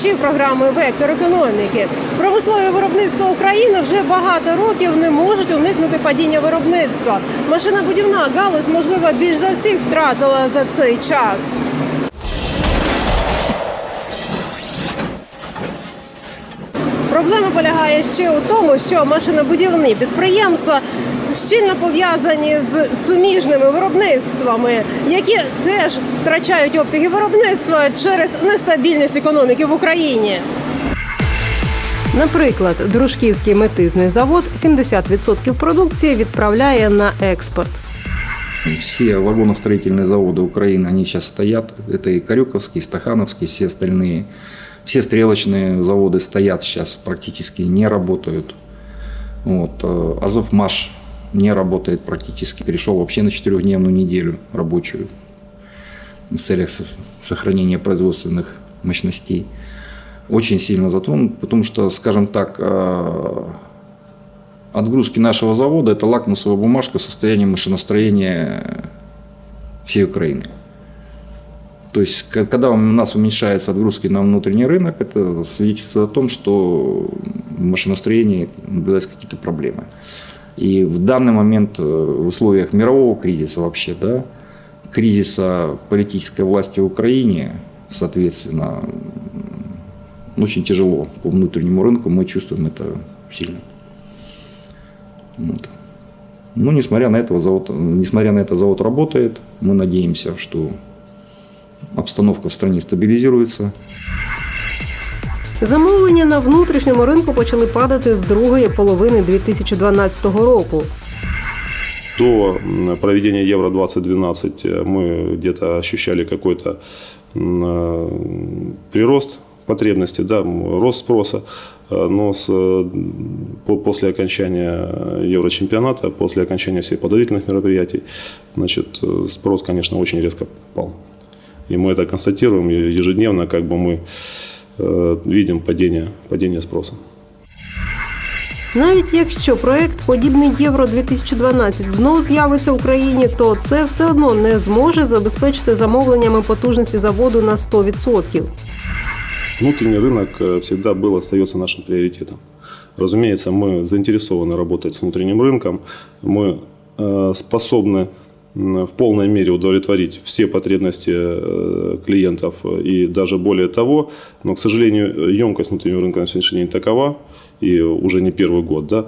глядачів програми Вектор економіки. Промислове виробництво України вже багато років не можуть уникнути падіння виробництва. Машинобудівна галузь, можливо, більш за всіх втратила за цей час. Проблема полягає ще у тому, що машинобудівні підприємства щільно пов'язані з суміжними виробництвами, які теж втрачають обсяги виробництва через нестабільність економіки в Україні. Наприклад, Дружківський метизний завод 70% продукції відправляє на експорт. Все вагоностроительные заводы Украины, они сейчас стоят. Это и Карюковский, и Стахановский, все остальные. Все стрелочные заводы стоят сейчас, практически не работают. Вот. э, Азовмаш не работает практически. Перешел вообще на четырехдневную неделю рабочую в целях со- сохранения производственных мощностей. Очень сильно затронут, потому что, скажем так, э, отгрузки нашего завода – это лакмусовая бумажка состояния машиностроения всей Украины. То есть, когда у нас уменьшаются отгрузки на внутренний рынок, это свидетельствует о том, что в машиностроении наблюдаются какие-то проблемы. И в данный момент э, в условиях мирового кризиса вообще, да, кризиса политической власти в Украине, соответственно, очень тяжело по внутреннему рынку, мы чувствуем это сильно. Вот. Но несмотря на это, завод, несмотря на это, завод работает. Мы надеемся, что обстановка в стране стабилизируется. Замовлення на внутрішньому ринку почали падати з другої половини 2012 року. До м, проведения Евро-2012 мы где-то ощущали какой-то м, э, прирост потребностей, да, м, рост спроса. Э, Но с, э, по- после окончания Еврочемпионата, после окончания всех подготовительных мероприятий, значит, э, спрос, конечно, очень резко пал. И мы это констатируем и ежедневно, как бы мы э, видим падение, падение спроса. Навіть якщо проект подібний Євро 2012 знов з'явиться в Україні, то це все одно не зможе забезпечити замовленнями потужності заводу на 100%. Внутренний рынок э, всегда был и остается нашим приоритетом. Разумеется, мы заинтересованы работать с внутренним рынком. Мы э, способны м, В полной мере удовлетворить все потребности э, клиентов э, и даже более того. Но, к сожалению, емкость внутреннего рынка на сегодняшний день такова, и уже не первый год, да,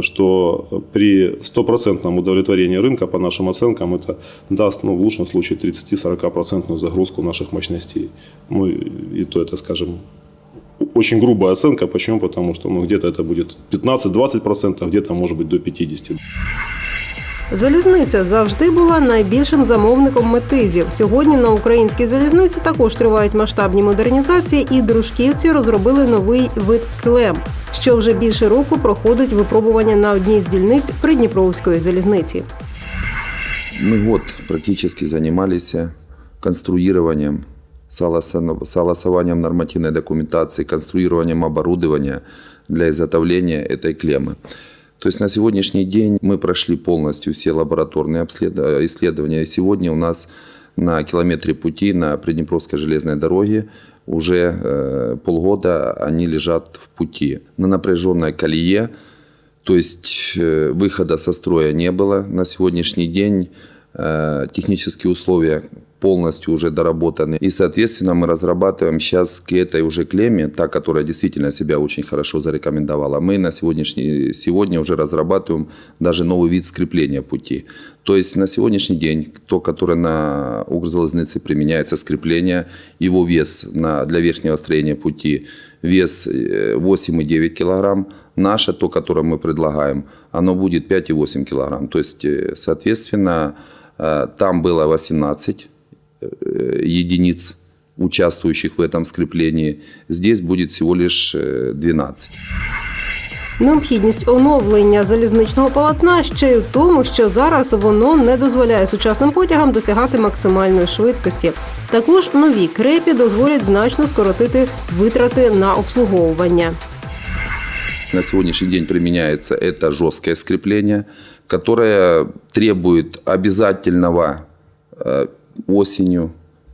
что при стопроцентном удовлетворении рынка, по нашим оценкам, это даст, ну, в лучшем случае, 30-40% загрузку наших мощностей. Ну, и то это, скажем, очень грубая оценка. Почему? Потому что ну, где-то это будет 15-20%, где-то может быть до 50%. Залізниця завжди була найбільшим замовником метизів. Сьогодні на українській залізниці також тривають масштабні модернізації, і дружківці розробили новий вид клем, що вже більше року проходить випробування на одній з дільниць Придніпровської залізниці. Мы год практически занимались конструированием, согласо- согласованием нормативной документации, конструированием оборудования для изготовления этой клеммы. То есть на сегодняшний день мы прошли полностью все лабораторные обслед- исследования. Сегодня у нас на километре пути на Приднепровской железной дороге уже э, полгода они лежат в пути. На напряженной колее то есть э, выхода со строя не было. На сегодняшний день э, технические условия полностью уже доработаны. И, соответственно, мы разрабатываем сейчас к этой уже клемме, та, которая действительно себя очень хорошо зарекомендовала, мы на сегодняшний, сегодня уже разрабатываем даже новый вид скрепления пути. То есть на сегодняшний день, то, которое на Укрзалезнице применяется скрепление, его вес на, для верхнего строения пути вес э, 8,9 килограмм. Наше, то, которое мы предлагаем, оно будет 5,8 килограмм. То есть, э, соответственно, э, там было 18 э, единиц, участвующих в этом скреплении. Здесь будет всего лишь э, 12. Необхідність оновлення залізничного полотна ще й у тому, що зараз воно не дозволяє сучасним потягам досягати максимальної швидкості. Також нові крепі дозволять значно скоротити витрати на обслуговування. На сегодняшний день применяется это жесткое скрепление, которое требует обязательного э, осенью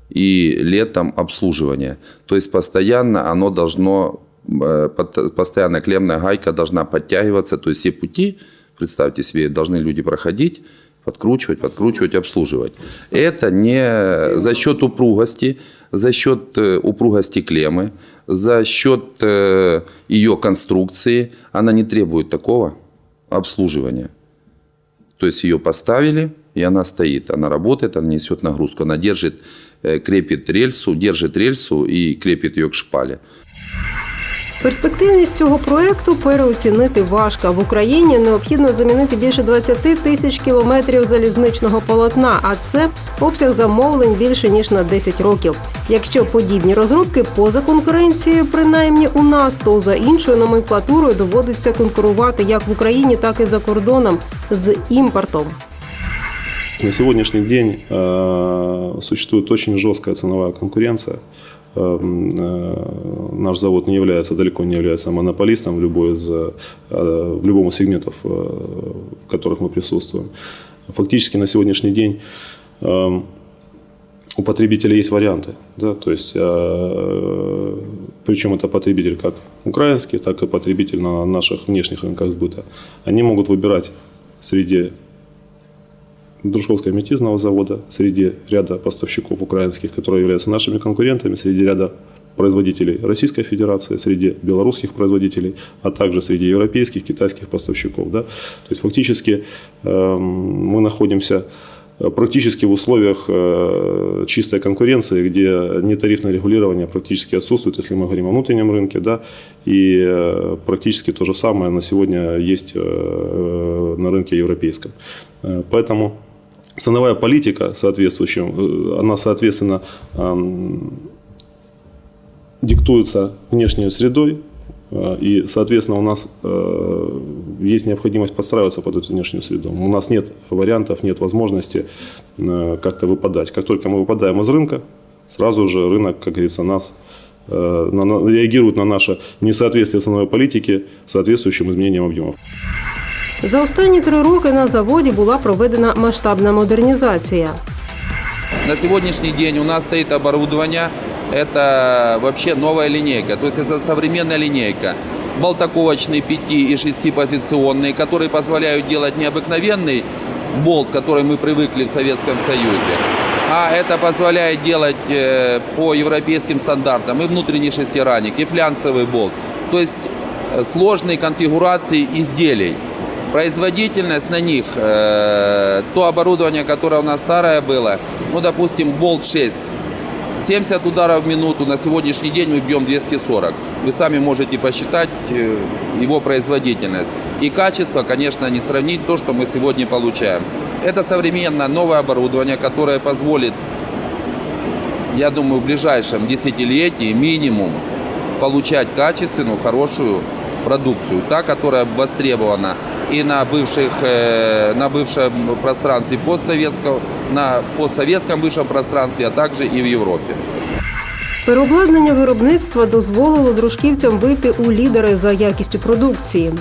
и летом обслуживание. То есть постоянно оно должно, э, постоянно клемная гайка должна подтягиваться, то есть все пути, представьте себе, должны люди проходить, подкручивать, подкручивать, обслуживать. Это не за счет упругости, за счет э, упругости клеммы, за счет э, ее конструкции. Она не требует такого обслуживания. То есть ее поставили, и она стоит. Она работает, она несет нагрузку. Она держит, э, крепит рельсу, держит рельсу и крепит ее к шпале. Перспективність цього проекту переоцінити важко. В Україні необхідно замінити більше 20 тисяч кілометрів залізничного полотна, а це обсяг замовлень більше ніж на 10 років. Якщо подібні розробки поза конкуренцією, принаймні у нас, то за іншою номенклатурою доводиться конкурувати як в Україні, так і за кордоном з імпортом. На сегодняшний день э, существует очень жесткая ценовая конкуренция. Э, э, наш завод не является, далеко не является монополистом в, любой из, в любом из сегментов, в которых мы присутствуем. Фактически на сегодняшний день у потребителя есть варианты. Да? То есть, причем это потребитель как украинский, так и потребитель на наших внешних рынках сбыта. Они могут выбирать среди Дружковского метизного завода, среди ряда поставщиков украинских, которые являются нашими конкурентами, среди ряда производителей Российской Федерации, среди белорусских производителей, а также среди европейских, китайских поставщиков. Да? То есть фактически эм, мы находимся э, практически в условиях э, чистой конкуренции, где нетарифное регулирование практически отсутствует, если мы говорим о внутреннем рынке, да, и э, практически то же самое на сегодня есть э, на рынке европейском. Э, Поэтому ценовая политика соответствующая, э, она, соответственно, диктуется внешней средой, э, и, соответственно, у нас э, есть необходимость подстраиваться под эту внешнюю среду. У нас нет вариантов, нет возможности как-то выпадать. Как только мы выпадаем из рынка, сразу же рынок, как говорится, нас на- на- реагирует на наше несоответствие ценовой политики соответствующим изменениям объемов. За останні три роки на заводі була проведена масштабна модернізація. На сегодняшний день у нас стоит оборудование. Это вообще новая линейка. То есть это современная линейка. Болтаковочные 5 и 6 позиционные, которые позволяют делать необыкновенный болт, который мы привыкли в Советском Союзе. А это позволяет делать э, по европейским стандартам и внутренний шестиранник, и флянцевый болт. То есть э, сложные конфигурации изделий. Производительность на них, э, то оборудование, которое у нас старое было, ну, допустим, болт 6, 70 ударов в минуту, на сегодняшний день мы бьем 240. Вы сами можете посчитать э, его производительность. И качество, конечно, не сравнить то, что мы сегодня получаем. Это современное новое оборудование, которое позволит, я думаю, в ближайшем десятилетии минимум получать качественную, хорошую продукцию, та, которая востребована и на, бывших, э, на бывшем пространстве постсоветского, на постсоветском бывшем пространстве, а также и в Европе. Переобладнання виробництва дозволило дружківцям вийти у лідери за якістю продукції.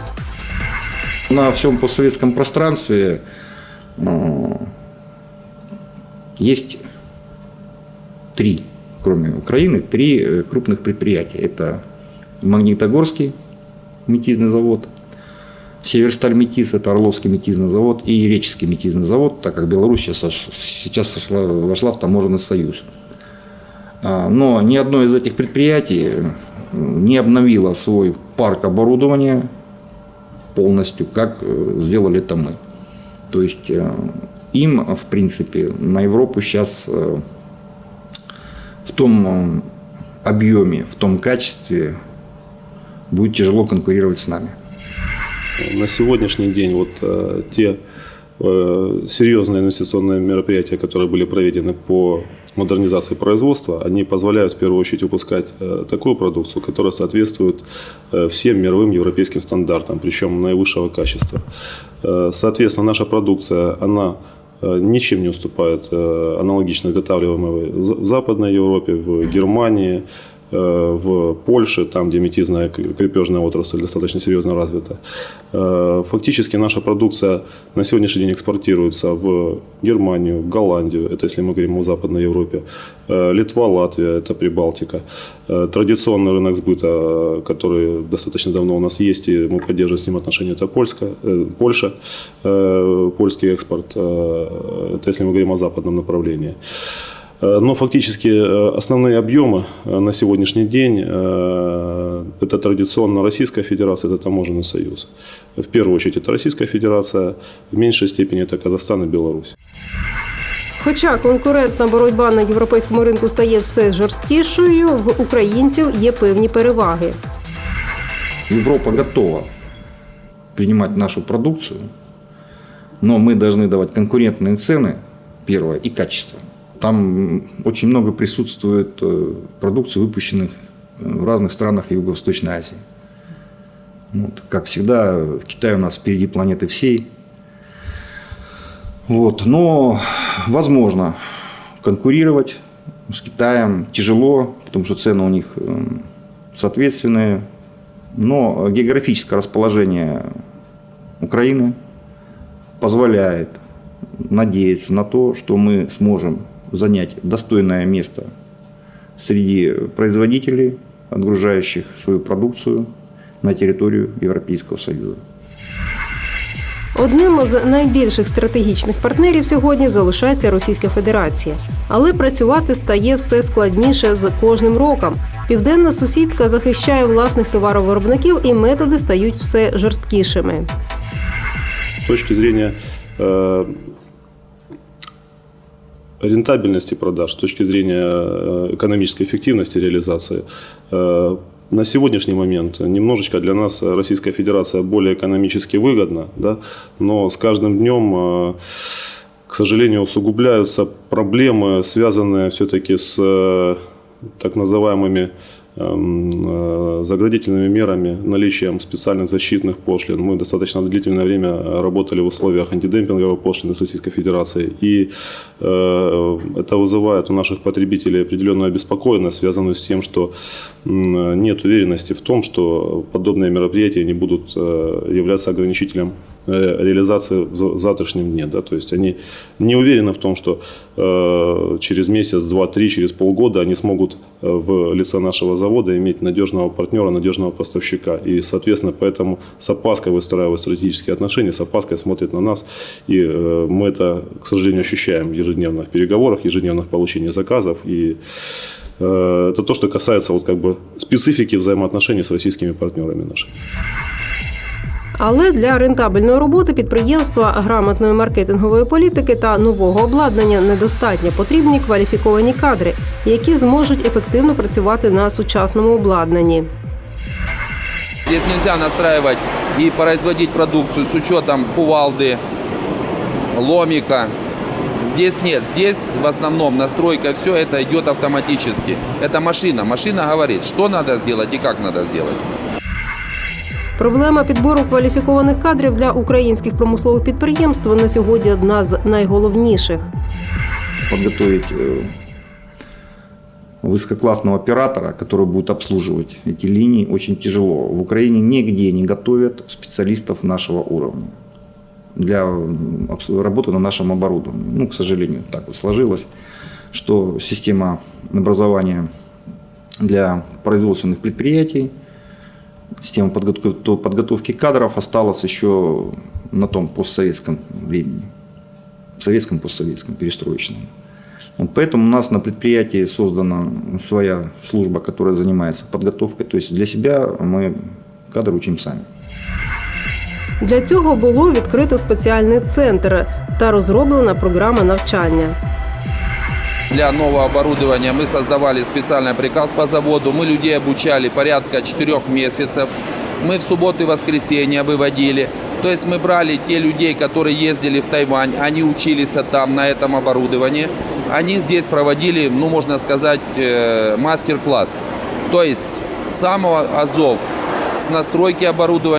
На всем постсоветском пространстве э, есть три, кроме Украины, три э, крупных предприятия. Это Магнитогорский метизный завод, Северсталь Метиз, это Орловский метизный завод и Реческий метизный завод, так как Беларусь сейчас, сош- сейчас сошла, вошла в таможенный союз. А, Но ни одно из этих предприятий не обновило свой парк оборудования полностью, как э, сделали это мы. То есть э, им, в принципе, на Европу сейчас э, в том объеме, в том качестве будет тяжело конкурировать с нами. На сегодняшний день вот э, те э, серьезные инвестиционные мероприятия, которые были проведены по модернизации производства, они позволяют в первую очередь выпускать э, такую продукцию, которая соответствует всем мировым европейским стандартам, причем наивысшего качества. Соответственно, наша продукция, она ничем не уступает аналогично изготавливаемой в За- в Западной Европе, в Германии, в Польше, там, где метизная крепежная отрасль достаточно серьезно развита. Э, Фактически наша продукция на сегодняшний день экспортируется в Германию, Голландию, это если мы говорим о Западной Европе, Э, Литва, Латвия, это Прибалтика. Э, Традиционный рынок сбыта, э, который достаточно давно у нас есть, и мы поддерживаем с ним отношения, это Польска, э, Польша, э, польский экспорт, э, это если мы говорим о западном направлении. Э, Но фактически э, основные объемы э, на сегодняшний день э, это традиционно Российская Федерация, это таможенный союз. В первую очередь это Российская Федерация, в меньшей степени это Казахстан и Беларусь. Хоча конкурентна боротьба на європейському ринку стає все жорсткішою, в українців є певні переваги. Европа готова принимать нашу продукцию, но мы должны давать конкурентные цены, первое, и качество. Там очень много присутствует э, продукции, выпущенных э, в разных странах Юго-Восточной Азии. Вот, как всегда, Китай у нас впереди планеты всей. Вот, но возможно конкурировать с Китаем тяжело, потому что цены у них эм, соответственные. Но географическое расположение Украины позволяет надеяться на то, что мы сможем занять достойное место среди производителей, отгружающих свою продукцию на территорию Европейского Союза. Одним з найбільших стратегічних партнерів сьогодні залишається Російська Федерація, але працювати стає все складніше з кожним роком. Південна сусідка захищає власних товаровиробників, і методи стають все жорсткішими. С точки зрения э, рентабельности продаж, с точки зрения э, экономической эффективности реализации, э, на сегодняшний момент немножечко для нас Российская Федерация более экономически выгодна, да, но с каждым днем, э, к сожалению, усугубляются проблемы, связанные все-таки с так называемыми заградительными мерами, наличием специальных защитных пошлин. Мы достаточно длительное время работали в условиях антидемпинговой пошлины с Российской Федерацией, и э, это вызывает у наших потребителей определенную обеспокоенность, связанную с тем, что нет уверенности в том, что подобные мероприятия не будут э, являться ограничителем э, реализации в за- завтрашнем дне. Да? То есть они не уверены в том, что э, через месяц, два, три, через полгода они смогут э, в лице нашего завода иметь надежного партнера, надежного поставщика. И, соответственно, поэтому с опаской выстраивают стратегические отношения, с опаской смотрят на нас. И э, мы это, к сожалению, ощущаем ежедневно в переговорах, ежедневно в получении заказов. И э, это то, что касается вот как бы специфики взаимоотношений с российскими партнерами нашими. Але для рентабельної роботи підприємства, грамотної маркетингової політики та нового обладнання недостатньо потрібні кваліфіковані кадри, які зможуть ефективно працювати на сучасному обладнанні. Здесь нельзя настраивать и производить продукцию с учетом кувалды, ломика. Здесь нет. Здесь в основном настройка, все это идет автоматически. Это машина. Машина говорит, что надо сделать и как надо сделать. Проблема підбору кваліфікованих кадрів для українських промислових підприємств на сьогодні одна з найголовніших. подготовить э, высококлассного оператора, который будет обслуживать эти линии, очень тяжело. В Украине нигде не готовят специалистов нашего уровня для м, обс- работы на нашем оборудовании. Ну, к сожалению, так вот сложилось, что система образования для производственных предприятий, система подготовки, то подготовки кадров осталась еще на том постсоветском времени, советском, постсоветском, перестроечном. Вот поэтому у нас на предприятии создана своя служба, которая занимается подготовкой. То есть для себя мы кадры учим сами. Для цього було відкрито спеціальний центр та розроблена програма навчання. Для нового оборудования мы создавали специальный приказ по заводу. Мы людей обучали порядка 4 месяцев. Мы в субботу и воскресенье выводили. То есть мы брали те людей, которые ездили в Тайвань, они учились там на этом оборудовании. Они здесь проводили, ну можно сказать, э, мастер-класс. То есть с самого Азов, с настройки оборудования.